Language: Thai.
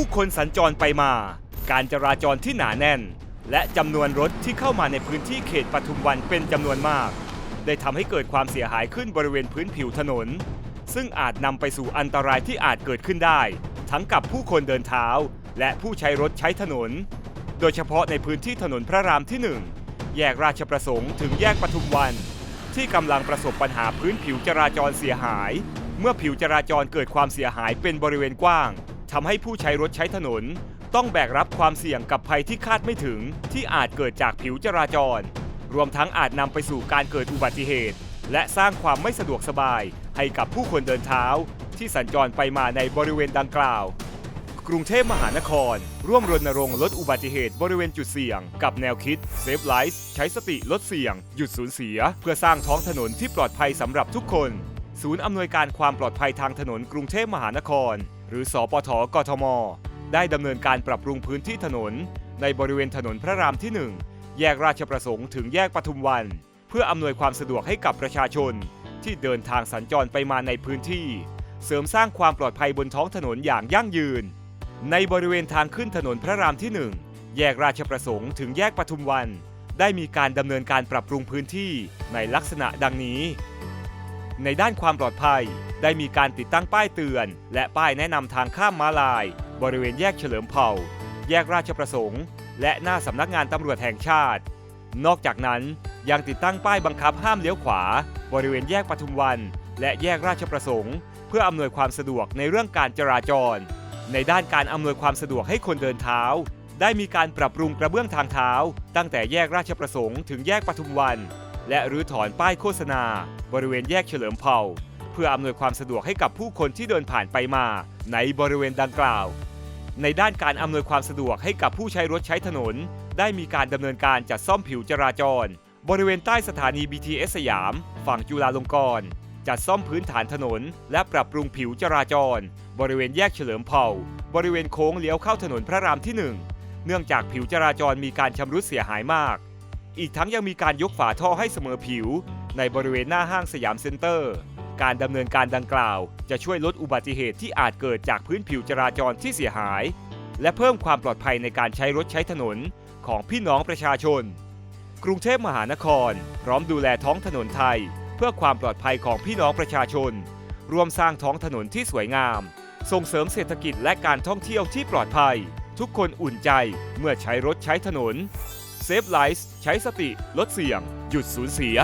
ผู้คนสัญจรไปมา การจราจรที่หนาแน่น และจำนวนรถที่เข้ามาในพื้นที่เขตปทุมวันเป็นจำนวนมาก ได้ทำให้เกิดความเสียหายขึ้นบริเวณพื้นผิวถนน ซึ่งอาจนำไปสู่อันตรายที่อาจเกิดขึ้นได้ ทั้งกับผู้คนเดินเท้า และผู้ใช้รถใช้ถนน โดยเฉพาะในพื้นที่ถนนพระรามที่ 1 แยกราชประสงค์ถึงแยกปทุมวัน ที่กำลังประสบปัญหาพื้นผิวจราจรเสียหาย เมื่อผิวจราจรเกิดความเสียหายเป็นบริเวณกว้าง ทำให้ผู้ใช้รถใช้ถนน ต้องแบกรับความเสี่ยงกับภัยที่คาดไม่ถึง ที่อาจเกิดจากผิวจราจร รวมทั้งอาจนำไปสู่การเกิดอุบัติเหตุ และสร้างความไม่สะดวกสบายให้กับผู้คนเดินเท้า ที่สัญจรไปมาในบริเวณดังกล่าว กรุงเทพมหานคร ร่วมรณรงค์ลดอุบัติเหตุบริเวณจุดเสี่ยง กับแนวคิด Save Lives ใช้สติลดเสี่ยง หยุดสูญเสีย เพื่อสร้างท้องถนนที่ปลอดภัยสำหรับทุกคน ศูนย์อำนวยการความปลอดภัยทางถนนกรุงเทพมหานคร หรือสอปทกทม ได้ดำเนินการปรับปรุงพื้นที่ถนน ในบริเวณถนนพระรามที่ 1 แยกราชประสงค์ถึงแยกปทุมวัน เพื่ออำนวยความสะดวกให้กับประชาชน ที่เดินทางสัญจรไปมาในพื้นที่ เสริมสร้างความปลอดภัยบนท้องถนนอย่างยั่งยืน ในบริเวณทางขึ้นถนนพระรามที่ 1 แยกราชประสงค์ถึงแยกปทุมวัน ได้มีการดำเนินการปรับปรุงพื้นที่ในลักษณะดังนี้ ในด้านความปลอดภัย ได้มีการติดตั้งป้ายเตือน และป้ายแนะนำทางข้ามม้าลาย บริเวณแยกเฉลิมเผ่า แยกราชประสงค์ และหน้าสำนักงานตำรวจแห่งชาติ นอกจากนั้นยังติดตั้งป้ายบังคับห้ามเลี้ยวขวา บริเวณแยกปทุมวัน และแยกราชประสงค์ เพื่ออำนวยความสะดวกในเรื่องการจราจร ในด้านการอำนวยความสะดวกให้คนเดินเท้า ได้มีการปรับปรุงกระเบื้องทางเท้า ตั้งแต่แยกราชประสงค์ถึงแยกปทุมวัน และรื้อถอนป้ายโฆษณา บริเวณแยกเฉลิมเผ่า เพื่ออำนวยความสะดวกให้กับผู้คนที่เดินผ่านไปมาในบริเวณดังกล่าว ในด้านการอำนวยความสะดวกให้กับผู้ใช้รถใช้ถนน ได้มีการดำเนินการจัดซ่อมผิวจราจร บริเวณใต้สถานี BTS สยาม ฝั่งจุฬาลงกรณ์จัดซ่อมพื้นฐานถนน และปรับปรุงผิวจราจร บริเวณแยกเฉลิมเผ่า บริเวณโค้งเลี้ยวเข้าถนนพระรามที่ 1 เนื่องจากผิวจราจรมีการชำรุดเสียหายมาก อีกทั้งยังมีการยกฝาท่อให้เสมอผิว ในบริเวณหน้าห้างสยามเซ็นเตอร์ การดำเนินการดังกล่าว จะช่วยลดอุบัติเหตุที่อาจเกิดจากพื้นผิวจราจรที่เสียหาย และเพิ่มความปลอดภัยในการใช้รถใช้ถนนของพี่น้องประชาชน กรุงเทพมหานคร พร้อมดูแลท้องถนนไทย เพื่อความปลอดภัยของพี่น้องประชาชน ร่วมสร้างท้องถนนที่สวยงาม ส่งเสริมเศรษฐกิจและการท่องเที่ยวที่ปลอดภัย ทุกคนอุ่นใจเมื่อใช้รถใช้ถนน Save Lives ใช้สติลดเสี่ยง หยุดสูญเสีย